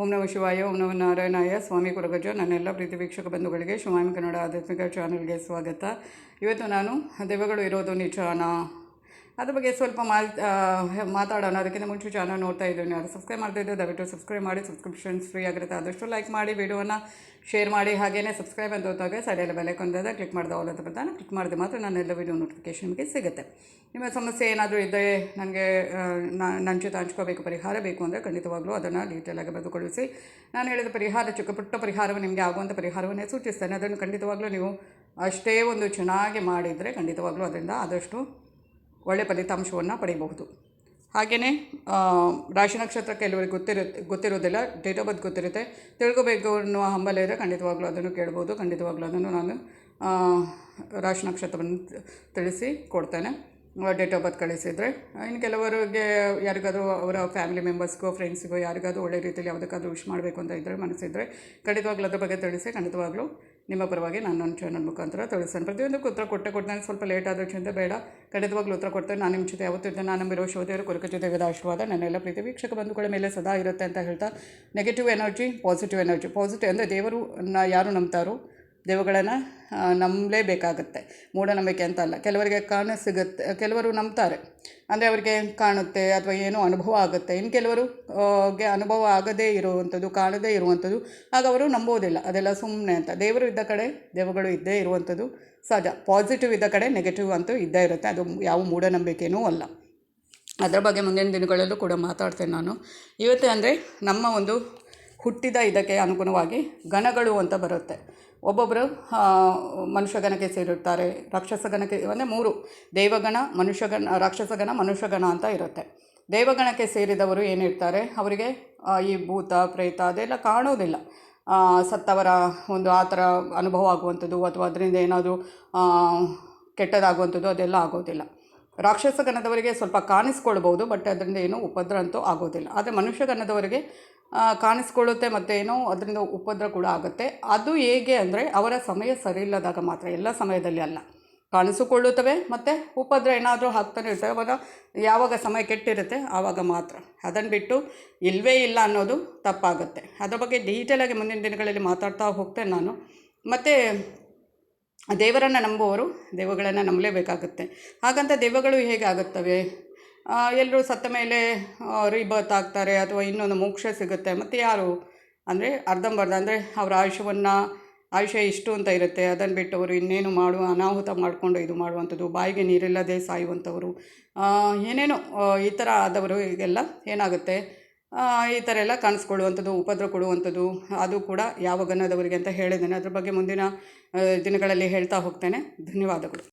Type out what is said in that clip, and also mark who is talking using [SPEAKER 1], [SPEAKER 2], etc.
[SPEAKER 1] ಓಂ ನಮ ಶಿವಾಯ, ಓಂ ನಮ ನಾರಾಯಣಾಯ, ಸ್ವಾಮಿ ಕೊರಗಜ ನನ್ನೆಲ್ಲ ಪ್ರೀತಿ ವೀಕ್ಷಕ ಬಂಧುಗಳಿಗೆ ಶಿವಾಮಿ ಕನ್ನಡ ಆಧ್ಯಾತ್ಮಿಕ ಚಾನಲ್ಗೆ ಸ್ವಾಗತ. ಇವತ್ತು ನಾನು ದೆವ್ವಗಳು ಇರೋದು ನಿಜಾನ? ಅದ್ರ ಬಗ್ಗೆ ಸ್ವಲ್ಪ ಮಾತಾಡೋಣ. ಅದಕ್ಕಿಂತ ಮುಂಚೆ ಚಾನಲ್ ನೋಡ್ತಾ ಇದ್ದೀನಿ. ಯಾರು ಸಬ್ಸ್ಕ್ರೈಬ್ ಮಾಡ್ತಾ ಇದ್ದು ದಯವಿಟ್ಟು ಸಬ್ಸ್ಕ್ರೈಬ್ ಮಾಡಿ ಸಬ್ಸ್ಕ್ರಿಪ್ಷನ್ಸ್ ಫ್ರೀ ಆಗಿರುತ್ತೆ. ಆದಷ್ಟು ಲೈಕ್ ಮಾಡಿ ವಿಡಿಯೋನ ಶೇರ್ ಮಾಡಿ. ಹಾಗೆಯೇ ಸಬ್ಸ್ಕ್ರೈಬ್ ಅಂತ ಹೋದಾಗ ಸೈಡಲ್ಲಿ ಬೆಲೆ ಕೊಂದಾಗ ಕ್ಲಿಕ್ ಮಾಡಿದ ಆಲ್ ಅಂತ ಬರ್ತಾನೆ. ಕ್ಲಿಕ್ ಮಾಡಿದೆ ಮಾತ್ರ ನನ್ನೆಲ್ಲ ವಿಡಿಯೋ ನಿಮಗೆ ಸಿಗುತ್ತೆ. ನಿಮ್ಮ ಸಮಸ್ಯೆ ಏನಾದರೂ ಇದ್ದರೆ ನನಗೆ ನನ್ನ ಜೊತೆ ಹಂಚ್ಕೋಬೇಕು, ಪರಿಹಾರ ಬೇಕು ಅಂದರೆ ಖಂಡಿತವಾಗ್ಲೂ ಅದನ್ನು ಡೀಟೇಲಾಗಿ ಬದುಕೊಳಿಸಿ ನಾನು ಹೇಳಿದ ಪರಿಹಾರ ಚಿಕ್ಕ ಪುಟ್ಟ ಪರಿಹಾರವು ನಿಮಗೆ ಆಗುವಂಥ ಪರಿಹಾರವನ್ನೇ ಸೂಚಿಸ್ತೇನೆ. ಅದನ್ನು ಖಂಡಿತವಾಗ್ಲೂ ನೀವು ಅಷ್ಟೇ ಒಂದು ಚೆನ್ನಾಗಿ ಮಾಡಿದರೆ ಖಂಡಿತವಾಗ್ಲೂ ಅದರಿಂದ ಆದಷ್ಟು ಒಳ್ಳೆಯ ಫಲಿತಾಂಶವನ್ನು ಪಡೆಯಬಹುದು. ಹಾಗೆಯೇ ರಾಶಿ ನಕ್ಷತ್ರ ಕೆಲವರಿಗೆ ಗೊತ್ತಿರು ಗೊತ್ತಿರೋದಿಲ್ಲ ಡೇಟ್ ಆಫ್ ಬರ್ತ್ ಗೊತ್ತಿರುತ್ತೆ. ತಿಳ್ಕೊಬೇಕು ಅನ್ನುವ ಹಂಬಲ ಇದ್ದರೆ ಖಂಡಿತವಾಗ್ಲೂ ಅದನ್ನು ಕೇಳ್ಬೋದು, ಖಂಡಿತವಾಗ್ಲೂ ಅದನ್ನು ನಾನು ರಾಶಿ ನಕ್ಷತ್ರವನ್ನು ತಿಳಿಸಿ ಕೊಡ್ತೇನೆ. ಡೇಟ್ ಆಫ್ ಬರ್ತ್ ಕಳಿಸಿದರೆ, ಇನ್ನು ಕೆಲವರಿಗೆ ಯಾರಿಗಾದರೂ ಅವರ ಫ್ಯಾಮಿಲಿ ಮೆಂಬರ್ಸ್ಗೋ ಫ್ರೆಂಡ್ಸ್ಗೋ ಯಾರಿಗಾದರೂ ಒಳ್ಳೆ ರೀತಿಯಲ್ಲಿ ಯಾವುದಕ್ಕಾದ್ರೂ ವಿಶ್ ಮಾಡಬೇಕು ಅಂತ ಇದ್ದರೆ ಮನಸ್ಸಿದ್ರೆ ಖಂಡಿತವಾಗ್ಲೂ ಅದ್ರ ಬಗ್ಗೆ ತಿಳಿಸಿ, ಖಂಡಿತವಾಗ್ಲೂ ನಿಮ್ಮ ಪರವಾಗಿ ನಾನು ನನ್ನ ಚಾನಲ್ ಮುಖಾಂತರ ತಿಳಿಸ್ತೇನೆ. ಪ್ರತಿಯೊಂದಕ್ಕೂ ಉತ್ತರ ಕೊಟ್ಟೆ ಕೊಡ್ತೇನೆ ಸ್ವಲ್ಪ ಲೇಟ್ ಆದರೂ ಚಿಂತೆ ಬೇಡ. ಖಂಡಿತವಾಗ್ಲೂ ಉತ್ತರ ಕೊಡ್ತೇವೆ. ನಾನು ನಿಮ್ಮ ಜೊತೆ ಯಾವತ್ತಿದ್ದೆ ನಾನು ನಂಬಿರೋ ಶೋಧೆಯವರು ಕೊರಕ ಜೊತೆ ವಿಧ ಆಶೀರ್ವಾದ ನನ್ನೆಲ್ಲ ಪ್ರೀತಿ. ವೀಕ್ಷಕ ಬಂಧುಗಳ ಮೇಲೆ ಸದಾ ಇರುತ್ತೆ ಅಂತ ಹೇಳ್ತಾ negative energy positive energy positive ಅಂದರೆ ದೇವರು ಯಾರು ನಂಬ್ತಾರೋ ದೇವುಗಳನ್ನು ನಂಬಲೇಬೇಕಾಗತ್ತೆ. ಮೂಢನಂಬಿಕೆ ಅಂತ ಅಲ್ಲ. ಕೆಲವರಿಗೆ ಕಾಣ ಸಿಗುತ್ತೆ, ಕೆಲವರು ನಂಬ್ತಾರೆ. ಅಂದರೆ ಅವರಿಗೆ ಕಾಣುತ್ತೆ ಅಥವಾ ಏನೋ ಅನುಭವ ಆಗುತ್ತೆ. ಇನ್ನು ಕೆಲವರು ಗೆ ಅನುಭವ ಆಗದೇ ಇರುವಂಥದ್ದು, ಕಾಣದೇ ಇರುವಂಥದ್ದು, ಆಗ ಅವರು ನಂಬೋದಿಲ್ಲ. ಅದೆಲ್ಲ ಸುಮ್ಮನೆ ಅಂತ. ದೇವರು ಇದ್ದ ಕಡೆ ದೇವಗಳು ಇದ್ದೇ ಇರುವಂಥದ್ದು ಸಹಜ. ಪಾಸಿಟಿವ್ ಇದ್ದ ಕಡೆ ನೆಗೆಟಿವ್ ಅಂತೂ ಇದ್ದೇ ಇರುತ್ತೆ. ಅದು ಯಾವ ಮೂಢನಂಬಿಕೆಯೂ ಅಲ್ಲ. ಅದರ ಬಗ್ಗೆ ಮುಂದಿನ ದಿನಗಳಲ್ಲೂ ಕೂಡ ಮಾತಾಡ್ತೇನೆ ನಾನು. ಇವತ್ತೇ ಅಂದರೆ ನಮ್ಮ ಒಂದು ಹುಟ್ಟಿದ ಇದಕ್ಕೆ ಅನುಗುಣವಾಗಿ ಗಣಗಳು ಅಂತ ಬರುತ್ತೆ. ಒಬ್ಬೊಬ್ಬರು ಮನುಷ್ಯಗಣಕ್ಕೆ ಸೇರಿರ್ತಾರೆ. ರಾಕ್ಷಸಗಣಕ್ಕೆ ಅಂದರೆ ಮೂರು ದೇವಗಣ ಮನುಷ್ಯಗಣ ರಾಕ್ಷಸಗಣ ಮನುಷ್ಯಗಣ ಅಂತ ಇರುತ್ತೆ. ದೇವಗಣಕ್ಕೆ ಸೇರಿದವರು ಏನಿರ್ತಾರೆ? ಅವರಿಗೆ ಈ ಭೂತ ಪ್ರೇತ ಅದೆಲ್ಲ ಕಾಣೋದಿಲ್ಲ. ಸತ್ತವರ ಒಂದು ಆ ಥರ ಅನುಭವ ಆಗುವಂಥದ್ದು ಅಥವಾ ಅದರಿಂದ ಏನಾದರೂ ಕೆಟ್ಟದಾಗುವಂಥದ್ದು ಅದೆಲ್ಲ ಆಗೋದಿಲ್ಲ. ರಾಕ್ಷಸಗಣದವರಿಗೆ ಸ್ವಲ್ಪ ಕಾಣಿಸ್ಕೊಳ್ಬೋದು ಬಟ್ ಅದರಿಂದ ಏನೂ ಉಪದ್ರ ಅಂತೂ ಆಗೋದಿಲ್ಲ. ಆದರೆ ಮನುಷ್ಯ ಗಣದವರಿಗೆ ಆ, ಕಾಣಿಸ್ಕೊಳ್ಳುತ್ತೆ ಮತ್ತು ಏನೋ ಅದರಿಂದ ಉಪದ್ರ ಕೂಡ ಆಗುತ್ತೆ. ಅದು ಹೇಗೆ ಅಂದರೆ ಅವರ ಸಮಯ ಸರಿ ಇಲ್ಲದಾಗ ಮಾತ್ರ, ಎಲ್ಲ ಸಮಯದಲ್ಲಿ ಅಲ್ಲ. ಕಾಣಿಸಿಕೊಳ್ಳುತ್ತವೆ ಮತ್ತು ಉಪದ್ರ ಏನಾದರೂ ಹಾಕ್ತಾನೆ ಇರ್ತವೆ ಅವಾಗ ಯಾವಾಗ ಸಮಯ ಕೆಟ್ಟಿರುತ್ತೆ ಆವಾಗ ಮಾತ್ರ. ಅದನ್ನು ಬಿಟ್ಟು ಇಲ್ಲವೇ ಇಲ್ಲ ಅನ್ನೋದು ತಪ್ಪಾಗುತ್ತೆ. ಅದರ ಬಗ್ಗೆ ಡೀಟೇಲಾಗಿ ಮುಂದಿನ ದಿನಗಳಲ್ಲಿ ಮಾತಾಡ್ತಾ ಹೋಗ್ತೇನೆ ನಾನು. ಮತ್ತು ದೇವರನ್ನು ನಂಬುವವರು ದೇವಗಳನ್ನು ನಂಬಲೇಬೇಕಾಗುತ್ತೆ. ಹಾಗಂತ ದೇವಗಳು ಹೇಗೆ ಆಗುತ್ತವೆ? ಎಲ್ಲರೂ ಸತ್ತ ಮೇಲೆ ರೀಬರ್ತ್ ಆಗ್ತಾರೆ ಅಥವಾ ಇನ್ನೊಂದು ಮೋಕ್ಷ ಸಿಗುತ್ತೆ. ಮತ್ತು ಯಾರು? ಅಂದರೆ ಅರ್ಧಂಬರ್ಧ, ಅಂದರೆ ಅವರ ಆಯುಷ್ಯವನ್ನು, ಆಯುಷ್ಯ ಇಷ್ಟು ಅಂತ ಇರುತ್ತೆ. ಅದನ್ನು ಬಿಟ್ಟು ಅವರು ಇನ್ನೇನು ಮಾಡುವ ಅನಾಹುತ ಮಾಡಿಕೊಂಡು ಇದು ಮಾಡುವಂಥದ್ದು, ಬಾಯಿಗೆ ನೀರಿಲ್ಲದೆ ಸಾಯುವಂಥವರು. ಏನೇನೋ ಈ ಥರ ಆದವರು ಈಗೆಲ್ಲ ಏನಾಗುತ್ತೆ? ಈ ಥರ ಎಲ್ಲ ಕಾಣಿಸ್ಕೊಳ್ಳುವಂಥದ್ದು, ಉಪದ್ರ ಕೊಡುವಂಥದ್ದು, ಅದು ಕೂಡ ಯಾವ ಗಣದವರಿಗೆ ಅಂತ ಹೇಳಿದ್ದೇನೆ. ಅದ್ರ ಬಗ್ಗೆ ಮುಂದಿನ ದಿನಗಳಲ್ಲಿ ಹೇಳ್ತಾ ಹೋಗ್ತೇನೆ. ಧನ್ಯವಾದಗಳು.